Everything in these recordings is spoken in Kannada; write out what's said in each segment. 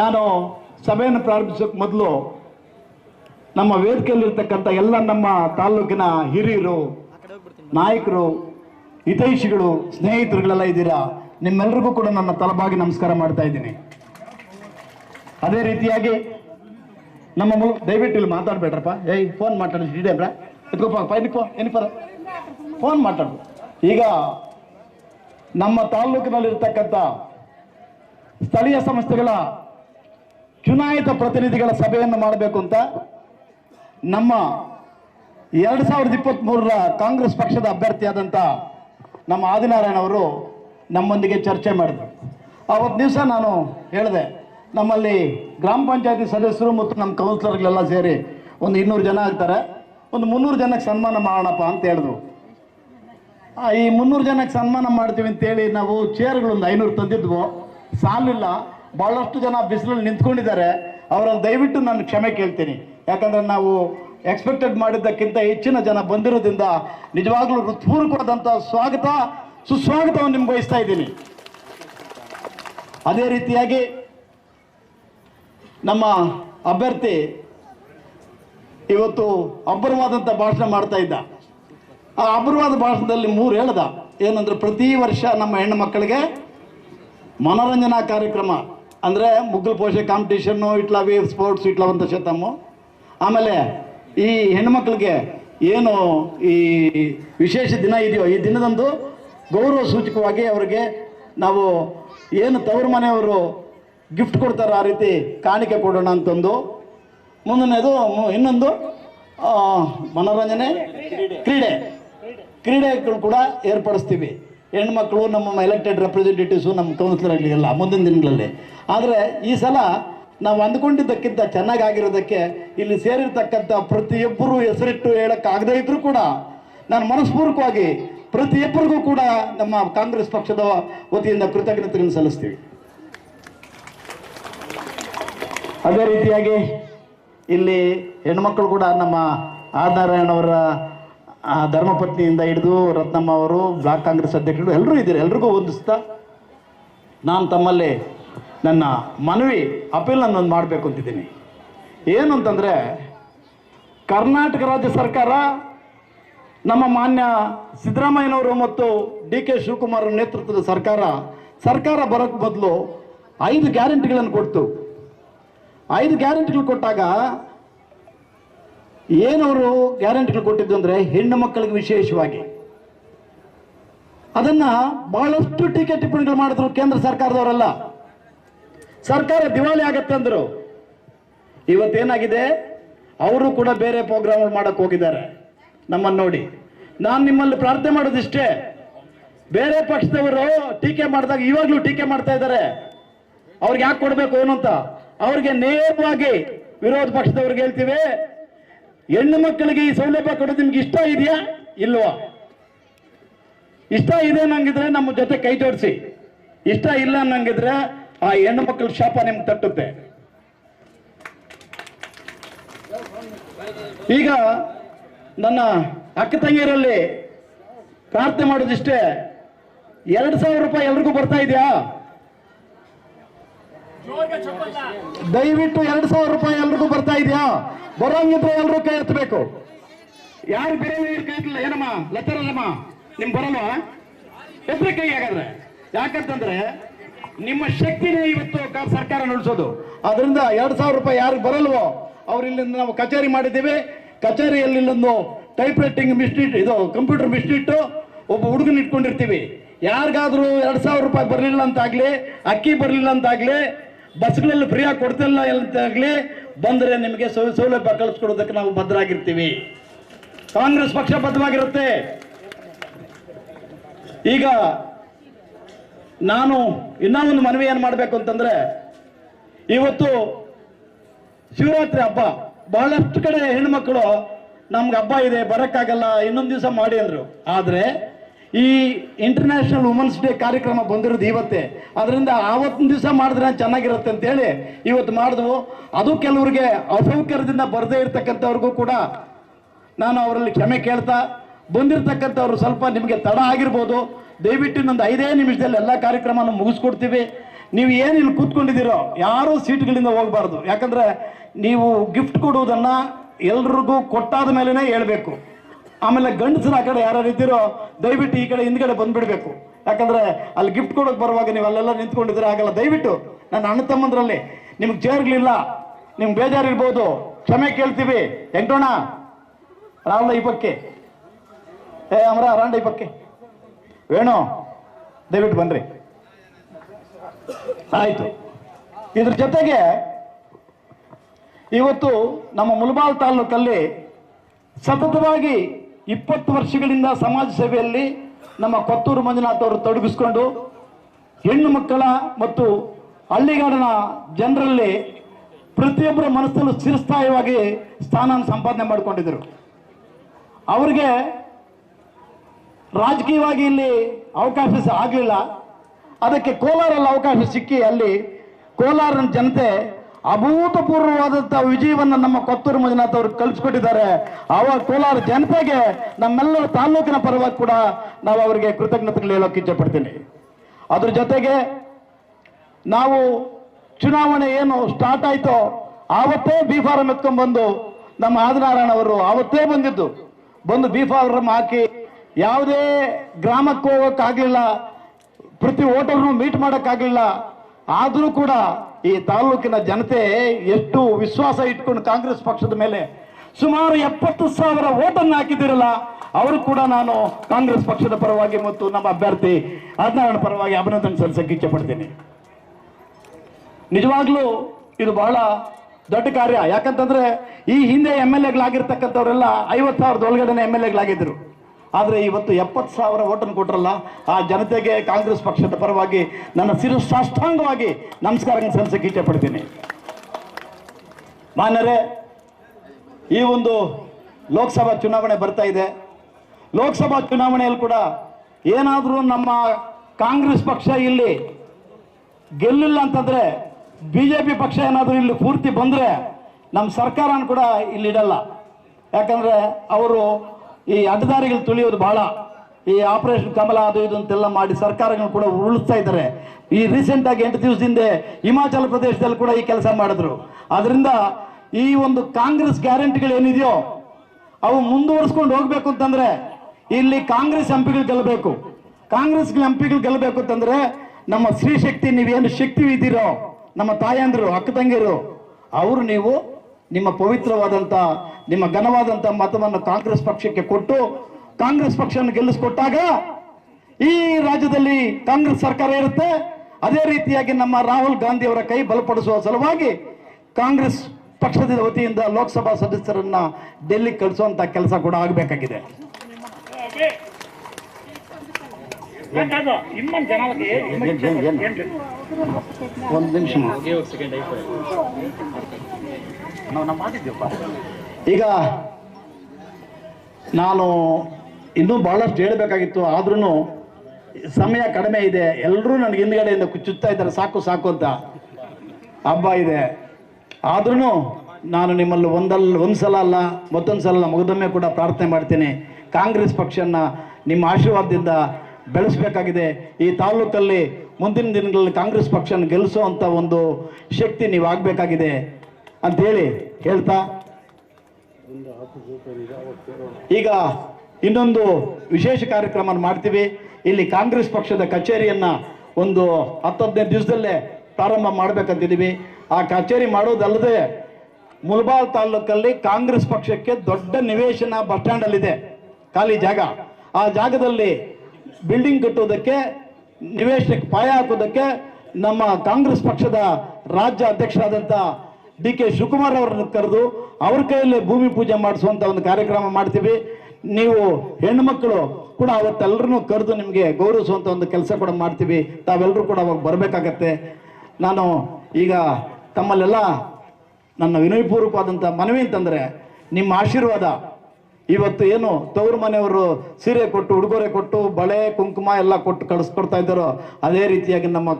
ನಾನು ಸಭೆಯನ್ನು ಪ್ರಾರಂಭಿಸೋಕೆ ಮೊದಲು ನಮ್ಮ ವೇದಿಕೆಯಲ್ಲಿರ್ತಕ್ಕಂಥ ಎಲ್ಲ ನಮ್ಮ ತಾಲೂಕಿನ ಹಿರಿಯರು, ನಾಯಕರು, ಹಿತೈಷಿಗಳು, ಸ್ನೇಹಿತರುಗಳೆಲ್ಲ ಇದ್ದೀರಾ? ನಿಮ್ಮೆಲ್ಲರಿಗೂ ಕೂಡ ನನ್ನ ತಲಬಾಗಿ ನಮಸ್ಕಾರ ಮಾಡ್ತಾ ಇದ್ದೀನಿ. ಅದೇ ರೀತಿಯಾಗಿ ನಮ್ಮ ಮುಲ್ ದಯವಿಟ್ಟು ಇಲ್ಲಿ ಮಾತಾಡ್ಬೇಡ್ರಪ್ಪ. ಏಯ್ ಫೋನ್ ಮಾತಾಡಿ ಹಿಡಿಯಬ್ರ ಎತ್ಕೋಪ್ಪ ಪೈನಿಕೋ ಏನಿಪ್ಪ ಫೋನ್ ಮಾತಾಡು. ಈಗ ನಮ್ಮ ತಾಲೂಕಿನಲ್ಲಿರ್ತಕ್ಕಂಥ ಸ್ಥಳೀಯ ಸಂಸ್ಥೆಗಳ ಚುನಾಯಿತ ಪ್ರತಿನಿಧಿಗಳ ಸಭೆಯನ್ನು ಮಾಡಬೇಕು ಅಂತ ನಮ್ಮ ಎರಡು ಸಾವಿರದ ಇಪ್ಪತ್ತ್ ಮೂರರ ಕಾಂಗ್ರೆಸ್ ಪಕ್ಷದ ಅಭ್ಯರ್ಥಿಯಾದಂಥ ನಮ್ಮ ಆದಿನಾರಾಯಣ ಅವರು ನಮ್ಮೊಂದಿಗೆ ಚರ್ಚೆ ಮಾಡಿದ್ರು. ಅವತ್ತು ದಿವಸ ನಾನು ಹೇಳಿದೆ, ನಮ್ಮಲ್ಲಿ ಗ್ರಾಮ ಪಂಚಾಯತಿ ಸದಸ್ಯರು ಮತ್ತು ನಮ್ಮ ಕೌನ್ಸಿಲರ್ಗಳೆಲ್ಲ ಸೇರಿ ಒಂದು ಇನ್ನೂರು ಜನ ಆಗ್ತಾರೆ, ಒಂದು ಮುನ್ನೂರು ಜನಕ್ಕೆ ಸನ್ಮಾನ ಮಾಡೋಣಪ್ಪ ಅಂತ ಹೇಳಿದ್ರು. ಈ ಮುನ್ನೂರು ಜನಕ್ಕೆ ಸನ್ಮಾನ ಮಾಡ್ತೀವಿ ಅಂತೇಳಿ ನಾವು ಚೇರ್ಗಳೊಂದು ಐನೂರು ತಂದಿದ್ವು. ಸಾಲಿಲ್ಲ. ಬಹಳಷ್ಟು ಜನ ಬಿಸಿಲಲ್ಲಿ ನಿಂತ್ಕೊಂಡಿದ್ದಾರೆ. ಅವರಲ್ಲಿ ದಯವಿಟ್ಟು ನಾನು ಕ್ಷಮೆ ಕೇಳ್ತೀನಿ. ಯಾಕಂದ್ರೆ ನಾವು ಎಕ್ಸ್ಪೆಕ್ಟೆಡ್ ಮಾಡಿದ್ದಕ್ಕಿಂತ ಹೆಚ್ಚಿನ ಜನ ಬಂದಿರೋದ್ರಿಂದ ನಿಜವಾಗ್ಲೂ ಹೃತ್ಪೂರ್ವಕವಾದಂಥ ಸ್ವಾಗತ, ಸುಸ್ವಾಗತವನ್ನು ನಿಮ್ಗೆ ವಹಿಸ್ತಾ ಇದ್ದೀನಿ. ಅದೇ ರೀತಿಯಾಗಿ ನಮ್ಮ ಅಭ್ಯರ್ಥಿ ಇವತ್ತು ಅಬ್ಬರವಾದಂಥ ಭಾಷಣ ಮಾಡ್ತಾ ಇದ್ದ. ಆ ಅಬ್ಬರವಾದ ಭಾಷಣದಲ್ಲಿ ಮೂರು ಹೇಳ್ದ. ಏನಂದ್ರೆ ಪ್ರತಿ ವರ್ಷ ನಮ್ಮ ಹೆಣ್ಣು ಮಕ್ಕಳಿಗೆ ಮನೋರಂಜನಾ ಕಾರ್ಯಕ್ರಮ. ಅಂದರೆ ಮುಗ್ಗಲ್ ಪೋಷೆ ಕಾಂಪಿಟೇಷನ್ನು ಇಟ್ಲ ವೇವ್ ಸ್ಪೋರ್ಟ್ಸ್ ಇಟ್ಲ ಅಂತ ಆಮೇಲೆ ಈ ಹೆಣ್ಮಕ್ಳಿಗೆ ಏನು ಈ ವಿಶೇಷ ದಿನ ಇದೆಯೋ, ಈ ದಿನದಂದು ಗೌರವ ಸೂಚಕವಾಗಿ ಅವರಿಗೆ ನಾವು ಏನು ತವರು ಮನೆಯವರು ಗಿಫ್ಟ್ ಕೊಡ್ತಾರೋ ಆ ರೀತಿ ಕಾಣಿಕೆ ಕೊಡೋಣ ಅಂತಂದು. ಮುಂದನೇದು ಇನ್ನೊಂದು ಮನೋರಂಜನೆ ಕ್ರೀಡೆ. ಕ್ರೀಡೆಗಳು ಕೂಡ ಏರ್ಪಡಿಸ್ತೀವಿ. ಹೆಣ್ಮಕ್ಳು ನಮ್ಮ ಎಲೆಕ್ಟೆಡ್ ರೆಪ್ರೆಸೆಂಟೇಟಿವ್ಸು ನಮ್ಮ ಕೌನ್ಸಿಲರ್ಗಳಿಗೆಲ್ಲ ಮುಂದಿನ ದಿನಗಳಲ್ಲಿ. ಆದರೆ ಈ ಸಲ ನಾವು ಅಂದ್ಕೊಂಡಿದ್ದಕ್ಕಿಂತ ಚೆನ್ನಾಗಿ ಆಗಿರೋದಕ್ಕೆ ಇಲ್ಲಿ ಸೇರಿರ್ತಕ್ಕಂಥ ಪ್ರತಿಯೊಬ್ಬರು ಹೆಸರಿಟ್ಟು ಹೇಳೋಕ್ಕಾಗದೇ ಇದ್ರೂ ಕೂಡ ನಾನು ಮನಸ್ಪೂರ್ವಕವಾಗಿ ಪ್ರತಿಯೊಬ್ಬರಿಗೂ ಕೂಡ ನಮ್ಮ ಕಾಂಗ್ರೆಸ್ ಪಕ್ಷದ ವತಿಯಿಂದ ಕೃತಜ್ಞತೆಗಳನ್ನು ಸಲ್ಲಿಸ್ತೀವಿ. ಅದೇ ರೀತಿಯಾಗಿ ಇಲ್ಲಿ ಹೆಣ್ಮಕ್ಳು ಕೂಡ ನಮ್ಮ ಆರ್ ಆ, ಧರ್ಮಪತ್ನಿಯಿಂದ ಹಿಡಿದು ರತ್ನಮ್ಮ ಅವರು ಬ್ಲಾಕ್ ಕಾಂಗ್ರೆಸ್ ಅಧ್ಯಕ್ಷರು ಎಲ್ಲರೂ ಇದ್ದೀರಿ, ಎಲ್ರಿಗೂ ವಂದಿಸ್ತಾ? ನಾನು ತಮ್ಮಲ್ಲಿ ನನ್ನ ಮನವಿ, ಅಪೀಲ್ ನಾನು ಮಾಡಬೇಕು ಅಂತಿದ್ದೀನಿ. ಏನು ಅಂತಂದರೆ, ಕರ್ನಾಟಕ ರಾಜ್ಯ ಸರ್ಕಾರ ನಮ್ಮ ಮಾನ್ಯ ಸಿದ್ದರಾಮಯ್ಯನವರು ಮತ್ತು ಡಿ ಕೆ ಶಿವಕುಮಾರ್ ನೇತೃತ್ವದ ಸರ್ಕಾರ ಸರ್ಕಾರ ಬರೋಕ್ಕೆ ಬದಲು ಐದು ಗ್ಯಾರಂಟಿಗಳನ್ನು ಕೊಡ್ತು. ಐದು ಗ್ಯಾರಂಟಿಗಳು ಕೊಟ್ಟಾಗ ಏನವರು ಗ್ಯಾರಂಟಿಗಳು ಕೊಟ್ಟಿದ್ದು ಅಂದರೆ ಹೆಣ್ಣು ಮಕ್ಕಳಿಗೆ ವಿಶೇಷವಾಗಿ. ಅದನ್ನ ಬಹಳಷ್ಟು ಟೀಕೆ ಟಿಪ್ಪಣಿಗಳು ಮಾಡಿದ್ರು ಕೇಂದ್ರ ಸರ್ಕಾರದವರಲ್ಲ. ಸರ್ಕಾರ ದಿವಾಳಿ ಆಗತ್ತೆ ಅಂದರು. ಇವತ್ತೇನಾಗಿದೆ? ಅವರು ಕೂಡ ಬೇರೆ ಪ್ರೋಗ್ರಾಮ್ ಮಾಡಕ್ಕೆ ಹೋಗಿದ್ದಾರೆ. ನಮ್ಮನ್ನು ನೋಡಿ. ನಾನು ನಿಮ್ಮಲ್ಲಿ ಪ್ರಾರ್ಥನೆ ಮಾಡೋದಿಷ್ಟೇ. ಬೇರೆ ಪಕ್ಷದವರು ಟೀಕೆ ಮಾಡಿದಾಗ ಇವಾಗಲೂ ಟೀಕೆ ಮಾಡ್ತಾ ಇದ್ದಾರೆ. ಅವ್ರಿಗೆ ಯಾಕೆ ಕೊಡಬೇಕು ಏನು ಅಂತ ಅವ್ರಿಗೆ ನೇರವಾಗಿ ವಿರೋಧ ಪಕ್ಷದವ್ರಿಗೆ ಹೇಳ್ತೀವಿ. ಹೆಣ್ಣು ಮಕ್ಕಳಿಗೆ ಈ ಸೌಲಭ್ಯ ಕೊಡೋದು ನಿಮ್ಗೆ ಇಷ್ಟ ಇದೆಯಾ? ಇಲ್ವಾ? ಇಷ್ಟ ಇದೆ ಅನ್ನಂಗಿದ್ರೆ ನಮ್ಮ ಜೊತೆ ಕೈ ಜೋಡಿಸಿ. ಇಷ್ಟ ಇಲ್ಲ ಅನ್ನಂಗಿದ್ರೆ ಆ ಹೆಣ್ಣು ಮಕ್ಕಳ ಶಾಪ ನಿಮ್ಗೆ ತಟ್ಟುತ್ತೆ. ಈಗ ನನ್ನ ಅಕ್ಕ ತಂಗಿಯರಲ್ಲಿ ಪ್ರಾರ್ಥನೆ ಮಾಡೋದಿಷ್ಟೇ. ಎರಡು ಸಾವಿರ ರೂಪಾಯಿ ಎಲ್ರಿಗೂ ಬರ್ತಾ ಇದೆಯಾ? ದಯವಿಟ್ಟು ಎರಡು ಸಾವಿರ ರೂಪಾಯಿ ಎಲ್ರಿಗೂ ಬರ್ತಾ ಇದೆಯಾ? ಬರೋಂಗಿದ್ರೆ ಎಲ್ರೂ ಕೈ ಎತ್ತಬೇಕು ಯಾರು ಬೇರೆ ಕೈ ಏನಮ್ಮ? ಲತ್ತರಲ್ಲಮ್ಮ ನಿಮ್ ಬರಲ್ವಾ? ಎತ್ತರೆ ಕೈ ಹಾಗಾದ್ರೆ. ಯಾಕಂತಂದ್ರೆ ನಿಮ್ಮ ಶಕ್ತಿನೇ ಇವತ್ತು ಸರ್ಕಾರ ನಡೆಸೋದು. ಅದರಿಂದ ಎರಡು ಸಾವಿರ ರೂಪಾಯಿ ಯಾರು ಬರಲ್ವೋ ಅವ್ರು ಇಲ್ಲಿಂದ ನಾವು ಕಚೇರಿ ಮಾಡಿದ್ದೀವಿ. ಕಚೇರಿಯಲ್ಲಿ ಇಲ್ಲೊಂದು ಟೈಪ್ ರೈಟಿಂಗ್ ಮಿಸ್ಟಿಟ್ ಇದು ಕಂಪ್ಯೂಟರ್ ಮಿಸ್ಟಿಟ್ಟು ಒಬ್ಬ ಹುಡುಗನ ಇಟ್ಕೊಂಡಿರ್ತೀವಿ. ಯಾರಿಗಾದ್ರೂ ಎರಡು ಸಾವಿರ ರೂಪಾಯಿ ಬರಲಿಲ್ಲ ಅಂತಾಗ್ಲಿ, ಅಕ್ಕಿ ಬರಲಿಲ್ಲ ಅಂತಾಗ್ಲಿ ಬಸ್ಗಳಲ್ಲಿ ಫ್ರೀಯಾಗಿ ಕೊಡ್ತಿಲ್ಲ ಅಂತಾಗ್ಲಿ ಬಂದ್ರೆ ನಿಮಗೆ ಸೌಲಭ್ಯ ಕಳಿಸ್ಕೊಡೋದಕ್ಕೆ ನಾವು ಬದ್ಧರಾಗಿರ್ತೀವಿ ಕಾಂಗ್ರೆಸ್ ಪಕ್ಷ ಬದ್ಧವಾಗಿರುತ್ತೆ. ಈಗ ನಾನು ಇನ್ನೂ ಒಂದು ಮನವಿ ಏನು ಮಾಡಬೇಕು ಅಂತಂದ್ರೆ, ಇವತ್ತು ಶಿವರಾತ್ರಿ ಹಬ್ಬ, ಬಹಳಷ್ಟು ಕಡೆ ಹೆಣ್ಮಕ್ಳು ನಮ್ಗೆ ಹಬ್ಬ ಇದೆ, ಬರಕ್ಕಾಗಲ್ಲ, ಇನ್ನೊಂದು ದಿವಸ ಮಾಡಿ ಅಂದರು. ಆದ್ರೆ ಈ ಇಂಟರ್ನ್ಯಾಷನಲ್ ವುಮೆನ್ಸ್ ಡೇ ಕಾರ್ಯಕ್ರಮ ಬಂದಿರೋದು ಇವತ್ತೇ. ಅದರಿಂದ ಆವತ್ತಿನ ದಿವಸ ಮಾಡಿದ್ರೆ ಚೆನ್ನಾಗಿರುತ್ತೆ ಅಂತೇಳಿ ಇವತ್ತು ಮಾಡಿದ್ವು. ಅದು ಕೆಲವರಿಗೆ ಅಸೌಕರ್ಯದಿಂದ ಬರದೇ ಇರತಕ್ಕಂಥವ್ರಿಗೂ ಕೂಡ ನಾನು ಅವರಲ್ಲಿ ಕ್ಷಮೆ ಕೇಳ್ತಾ, ಬಂದಿರತಕ್ಕಂಥವ್ರು ಸ್ವಲ್ಪ ನಿಮಗೆ ತಡ ಆಗಿರ್ಬೋದು. ದಯವಿಟ್ಟು ಇನ್ನೊಂದು ಐದೇ ನಿಮಿಷದಲ್ಲಿ ಎಲ್ಲ ಕಾರ್ಯಕ್ರಮನ ಮುಗಿಸ್ಕೊಡ್ತೀವಿ. ನೀವು ಏನು ಇಲ್ಲಿ ಕೂತ್ಕೊಂಡಿದ್ದೀರೋ, ಯಾರೂ ಸೀಟ್ಗಳಿಂದ ಹೋಗಬಾರ್ದು. ಯಾಕಂದರೆ ನೀವು ಗಿಫ್ಟ್ ಕೊಡುವುದನ್ನು ಎಲ್ರಿಗೂ ಕೊಟ್ಟಾದ ಮೇಲೇ ಹೇಳ್ಬೇಕು. ಆಮೇಲೆ ಗಂಡಸರ ಆ ಕಡೆ ಯಾರು ಇದ್ದೀರೋ, ದಯವಿಟ್ಟು ಈ ಕಡೆ ಹಿಂದ್ಗಡೆ ಬಂದ್ಬಿಡ್ಬೇಕು. ಯಾಕಂದ್ರೆ ಅಲ್ಲಿ ಗಿಫ್ಟ್ ಕೊಡೋಕೆ ಬರುವಾಗ ನೀವು ಅಲ್ಲೆಲ್ಲ ನಿಂತ್ಕೊಂಡಿದ್ರೆ ಆಗಲ್ಲ ದಯವಿಟ್ಟು ನನ್ನ ಅಣ್ಣ ತಮ್ಮಂದ್ರಲ್ಲಿ ನಿಮ್ಗೆ ಚೇರ್ಗಳಿಲ್ಲ ನಿಮ್ಗೆ ಬೇಜಾರಿರ್ಬೋದು. ಕ್ಷಮೆ ಕೇಳ್ತೀವಿ. ಎಂಟೋಣ ರಾವಣ ಈ ಪಕ್ಕೆ ಏ, ಅಮರ, ರಾಂಡ ಈ ಪಕ್ಕೆ ವೇಣು, ದಯವಿಟ್ಟು ಬನ್ರಿ. ಆಯ್ತು. ಇದ್ರ ಜೊತೆಗೆ ಇವತ್ತು ನಮ್ಮ ಮುಲ್ಬಾಲ್ ತಾಲೂಕಲ್ಲಿ ಸತತವಾಗಿ ಇಪ್ಪತ್ತು ವರ್ಷಗಳಿಂದ ಸಮಾಜ ಸೇವೆಯಲ್ಲಿ ನಮ್ಮ ಕೊತ್ತೂರು ಮಂಜುನಾಥ್ ಅವರು ತೊಡಗಿಸ್ಕೊಂಡು ಹೆಣ್ಣು ಮಕ್ಕಳ ಮತ್ತು ಹಳ್ಳಿಗಾಡಿನ ಜನರಲ್ಲಿ ಪ್ರತಿಯೊಬ್ಬರ ಮನಸ್ಸಲ್ಲೂ ಚಿರಸ್ಥಾಯಿಯಾಗಿ ಸ್ಥಾನ ಸಂಪಾದನೆ ಮಾಡಿಕೊಂಡಿದ್ದರು. ಅವರಿಗೆ ರಾಜಕೀಯವಾಗಿ ಇಲ್ಲಿ ಅವಕಾಶ ಆಗಲಿಲ್ಲ. ಅದಕ್ಕೆ ಕೋಲಾರಲ್ಲಿ ಅವಕಾಶ ಸಿಕ್ಕಿ ಅಲ್ಲಿ ಕೋಲಾರನ ಜನತೆ ಅಭೂತಪೂರ್ವವಾದಂಥ ವಿಜಯವನ್ನು ನಮ್ಮ ಕೊತ್ತೂರು ಮಂಜುನಾಥ್ ಅವರು ಕಲ್ಸಿಕೊಟ್ಟಿದ್ದಾರೆ ಅವ ಕೋಲಾರ ಜನತೆಗೆ, ನಮ್ಮೆಲ್ಲರ ತಾಲೂಕಿನ ಪರವಾಗಿ ಕೂಡ ನಾವು ಅವರಿಗೆ ಕೃತಜ್ಞತೆಗಳು ಹೇಳೋಕೆ ಇಚ್ಛೆಪಡ್ತೀನಿ. ಅದ್ರ ಜೊತೆಗೆ ನಾವು ಚುನಾವಣೆ ಏನು ಸ್ಟಾರ್ಟ್ ಆಯ್ತೋ, ಆವತ್ತೇ ಬಿ ಫಾರಂ ಎತ್ಕೊಂಡ್ಬಂದು ನಮ್ಮ ಆದಿನಾರಾಯಣ ಅವರು ಆವತ್ತೇ ಬಂದಿದ್ದು. ಬಂದು ಬಿ ಫಾರಂ ಹಾಕಿ ಯಾವುದೇ ಗ್ರಾಮಕ್ಕೆ ಹೋಗೋಕ್ಕಾಗಲಿಲ್ಲ, ಪ್ರತಿ ವೋಟರ್ನು ಮೀಟ್ ಮಾಡೋಕ್ಕಾಗಲಿಲ್ಲ, ಆದರೂ ಕೂಡ ಈ ತಾಲೂಕಿನ ಜನತೆ ಎಷ್ಟು ವಿಶ್ವಾಸ ಇಟ್ಕೊಂಡು ಕಾಂಗ್ರೆಸ್ ಪಕ್ಷದ ಮೇಲೆ ಸುಮಾರು ಎಪ್ಪತ್ತು ಸಾವಿರ ಓಟನ್ನು ಹಾಕಿದಿರಲ್ಲ ಅವರು ಕೂಡ ನಾನು ಕಾಂಗ್ರೆಸ್ ಪಕ್ಷದ ಪರವಾಗಿ ಮತ್ತು ನಮ್ಮ ಅಭ್ಯರ್ಥಿ ಆದಿನಾರಾಯಣ ಪರವಾಗಿ ಅಭಿನಂದನೆ ಸಲ್ಲಿಸಕ್ಕೆ ಇಚ್ಛೆ ಪಡ್ತೀನಿ. ನಿಜವಾಗ್ಲೂ ಇದು ಬಹಳ ದೊಡ್ಡ ಕಾರ್ಯ. ಯಾಕಂತಂದ್ರೆ ಈ ಹಿಂದೆ ಎಂ ಎಲ್ ಎಗಳಾಗಿರ್ತಕ್ಕಂಥವರೆಲ್ಲ ಐವತ್ತು ಸಾವಿರದ ಒಳಗಡೆ ಎಂ ಎಲ್ ಎಗಳಾಗಿದ್ದರು. ಆದರೆ ಇವತ್ತು ಎಪ್ಪತ್ತು ಸಾವಿರ ಓಟನ್ನು ಕೊಟ್ಟರಲ್ಲ ಆ ಜನತೆಗೆ ಕಾಂಗ್ರೆಸ್ ಪಕ್ಷದ ಪರವಾಗಿ ನನ್ನ ಸಿರು ಸಾಷ್ಟಾಂಗವಾಗಿ ನಮಸ್ಕಾರ ಸಲ್ಲಿಸಕ್ಕೆ ಇಚ್ಛೆ ಪಡ್ತೀನಿ. ಮಾನ್ಯರೇ, ಈ ಒಂದು ಲೋಕಸಭಾ ಚುನಾವಣೆ ಬರ್ತಾ ಇದೆ. ಲೋಕಸಭಾ ಚುನಾವಣೆಯಲ್ಲಿ ಕೂಡ ಏನಾದರೂ ನಮ್ಮ ಕಾಂಗ್ರೆಸ್ ಪಕ್ಷ ಇಲ್ಲಿ ಗೆಲ್ಲಿಲ್ಲ ಅಂತಂದರೆ ಬಿ ಜೆ ಪಿ ಪಕ್ಷ ಏನಾದರೂ ಇಲ್ಲಿ ಪೂರ್ತಿ ಬಂದರೆ ನಮ್ಮ ಸರ್ಕಾರನ ಕೂಡ ಇಲ್ಲಿ ಇಡಲ್ಲ. ಯಾಕಂದ್ರೆ ಅವರು ಈ ಅಡ್ಡದಾರಿಗಳು ತುಳಿಯೋದು ಬಹಳ ಈ ಆಪರೇಷನ್ ಕಮಲ ಅದು ಇದು ಅಂತೆಲ್ಲ ಮಾಡಿ ಸರ್ಕಾರಗಳು ಕೂಡ ಉಳಿಸ್ತಾ ಇದ್ದಾರೆ. ಈ ರೀಸೆಂಟ್ ಆಗಿ ಎಂಟು ಹಿಂದೆ ಹಿಮಾಚಲ ಪ್ರದೇಶದಲ್ಲಿ ಕೂಡ ಈ ಕೆಲಸ ಮಾಡಿದ್ರು. ಅದರಿಂದ ಈ ಒಂದು ಕಾಂಗ್ರೆಸ್ ಗ್ಯಾರಂಟಿಗಳು ಏನಿದೆಯೋ ಅವು ಮುಂದುವರಿಸ್ಕೊಂಡು ಹೋಗ್ಬೇಕು ಅಂತಂದ್ರೆ ಇಲ್ಲಿ ಕಾಂಗ್ರೆಸ್ ಎಂಪಿಗಳು ಗೆಲ್ಲಬೇಕು. ಕಾಂಗ್ರೆಸ್ ಎಂಪಿಗಳು ಗೆಲ್ಲಬೇಕು ಅಂತಂದ್ರೆ ನಮ್ಮ ಸ್ತ್ರೀ ಶಕ್ತಿ, ನೀವೇನು ಶಕ್ತಿ ಇದ್ದೀರೋ ನಮ್ಮ ತಾಯಂದಿರು ಅಕ್ಕ ತಂಗಿರು ಅವರು ನೀವು ನಿಮ್ಮ ಪವಿತ್ರವಾದಂಥ ನಿಮ್ಮ ಘನವಾದಂಥ ಮತವನ್ನು ಕಾಂಗ್ರೆಸ್ ಪಕ್ಷಕ್ಕೆ ಕೊಟ್ಟು ಕಾಂಗ್ರೆಸ್ ಪಕ್ಷವನ್ನು ಗೆಲ್ಲಿಸಿಕೊಟ್ಟಾಗ ಈ ರಾಜ್ಯದಲ್ಲಿ ಕಾಂಗ್ರೆಸ್ ಸರ್ಕಾರ ಇರುತ್ತೆ. ಅದೇ ರೀತಿಯಾಗಿ ನಮ್ಮ ರಾಹುಲ್ ಗಾಂಧಿ ಅವರ ಕೈ ಬಲಪಡಿಸುವ ಸಲುವಾಗಿ ಕಾಂಗ್ರೆಸ್ ಪಕ್ಷದ ವತಿಯಿಂದ ಲೋಕಸಭಾ ಸದಸ್ಯರನ್ನ ಡೆಲ್ಲಿ ಕಳಿಸುವಂತ ಕೆಲಸ ಕೂಡ ಆಗಬೇಕಾಗಿದೆ. ಒಂದು ನಿಮಿಷ. ಈಗ ನಾನು ಇನ್ನೂ ಬಹಳಷ್ಟು ಹೇಳಬೇಕಾಗಿತ್ತು ಆದ್ರೂ ಸಮಯ ಕಡಿಮೆ ಇದೆ. ಎಲ್ಲರೂ ನನಗೆ ಹಿಂದ್ಗಡೆಯಿಂದ ಕುಚ್ಚುತ್ತಾ ಇದ್ದಾರೆ. ಸಾಕು ಸಾಕು ಅಂತ ಹಬ್ಬ ಇದೆ. ಆದ್ರೂ ನಾನು ನಿಮ್ಮಲ್ಲಿ ಒಂದಲ್ಲ ಒಂದು ಸಲ ಅಲ್ಲ ಮತ್ತೊಂದು ಸಲ ಮುಗಿದೊಮ್ಮೆ ಕೂಡ ಪ್ರಾರ್ಥನೆ ಮಾಡ್ತೀನಿ. ಕಾಂಗ್ರೆಸ್ ಪಕ್ಷನ ನಿಮ್ಮ ಆಶೀರ್ವಾದದಿಂದ ಬೆಳೆಸಬೇಕಾಗಿದೆ. ಈ ತಾಲೂಕಲ್ಲಿ ಮುಂದಿನ ದಿನಗಳಲ್ಲಿ ಕಾಂಗ್ರೆಸ್ ಪಕ್ಷನ ಗೆಲ್ಲಿಸುವಂಥ ಒಂದು ಶಕ್ತಿ ನೀವು ಆಗಬೇಕಾಗಿದೆ ಅಂತೇಳಿ ಹೇಳ್ತಾ ಈಗ ಇನ್ನೊಂದು ವಿಶೇಷ ಕಾರ್ಯಕ್ರಮ ಮಾಡ್ತೀವಿ. ಇಲ್ಲಿ ಕಾಂಗ್ರೆಸ್ ಪಕ್ಷದ ಕಚೇರಿಯನ್ನ ಒಂದು ಹತ್ತು ಹದಿನೈದು ದಿವಸದಲ್ಲೇ ಪ್ರಾರಂಭ ಮಾಡ್ಬೇಕಂತಿದ್ದೀವಿ. ಆ ಕಚೇರಿ ಮಾಡೋದಲ್ಲದೆ ಮುಲ್ಬಾಲ್ ತಾಲೂಕಲ್ಲಿ ಕಾಂಗ್ರೆಸ್ ಪಕ್ಷಕ್ಕೆ ದೊಡ್ಡ ನಿವೇಶನ ಬಸ್ ಸ್ಟ್ಯಾಂಡಲ್ಲಿದೆ. ಖಾಲಿ ಜಾಗ. ಆ ಜಾಗದಲ್ಲಿ ಬಿಲ್ಡಿಂಗ್ ಕಟ್ಟುವುದಕ್ಕೆ, ನಿವೇಶನಕ್ಕೆ ಪಾಯ ಹಾಕೋದಕ್ಕೆ ನಮ್ಮ ಕಾಂಗ್ರೆಸ್ ಪಕ್ಷದ ರಾಜ್ಯ ಅಧ್ಯಕ್ಷರಾದಂಥ ಡಿ ಕೆ ಶಿವಕುಮಾರ್ ಅವರನ್ನು ಕರೆದು ಅವ್ರ ಕೈಯಲ್ಲೇ ಭೂಮಿ ಪೂಜೆ ಮಾಡಿಸುವಂತ ಒಂದು ಕಾರ್ಯಕ್ರಮ ಮಾಡ್ತೀವಿ. ನೀವು ಹೆಣ್ಣು ಮಕ್ಕಳು ಕೂಡ ಅವತ್ತೆಲ್ಲರನ್ನೂ ಕರೆದು ನಿಮಗೆ ಗೌರವಿಸುವಂತ ಒಂದು ಕೆಲಸ ಕೂಡ ಮಾಡ್ತೀವಿ. ತಾವೆಲ್ಲರೂ ಕೂಡ ಅವಾಗ ಬರಬೇಕಾಗತ್ತೆ. ನಾನು ಈಗ ತಮ್ಮಲ್ಲೆಲ್ಲ ನನ್ನ ವಿನಯಪೂರ್ವಕವಾದಂಥ ಮನವಿ ಅಂತಂದರೆ ನಿಮ್ಮ ಆಶೀರ್ವಾದ, ಇವತ್ತು ಏನು ತವರು ಮನೆಯವರು ಸೀರೆ ಕೊಟ್ಟು, ಉಡುಗೊರೆ ಕೊಟ್ಟು, ಬಳೆ, ಕುಂಕುಮ ಎಲ್ಲ ಕೊಟ್ಟು ಕಳಿಸ್ಕೊಡ್ತಾ ಇದ್ದಾರೋ, ಅದೇ ರೀತಿಯಾಗಿ ನಮ್ಮ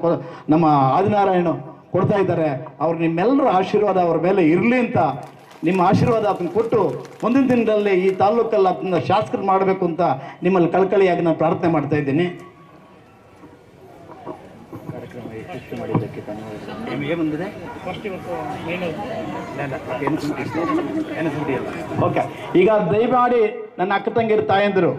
ನಮ್ಮ ಆದಿನಾರಾಯಣ ಕೊಡ್ತಾ ಇದ್ದಾರೆ. ಅವ್ರು ನಿಮ್ಮೆಲ್ಲರ ಆಶೀರ್ವಾದ ಅವ್ರ ಮೇಲೆ ಇರಲಿ ಅಂತ ನಿಮ್ಮ ಆಶೀರ್ವಾದ ಅದನ್ನು ಕೊಟ್ಟು ಮುಂದಿನ ದಿನದಲ್ಲಿ ಈ ತಾಲೂಕಲ್ಲಿ ಅದನ್ನ ಶಾಸಕರು ಮಾಡಬೇಕು ಅಂತ ನಿಮ್ಮಲ್ಲಿ ಕಳ್ಕಳಿಯಾಗಿ ನಾನು ಪ್ರಾರ್ಥನೆ ಮಾಡ್ತಾ ಇದ್ದೀನಿ. ಓಕೆ ಈಗ ದಯಮಾಡಿ ನನ್ನ ಅಕ್ಕ ತಂಗಿರು ತಾಯಂದಿರು.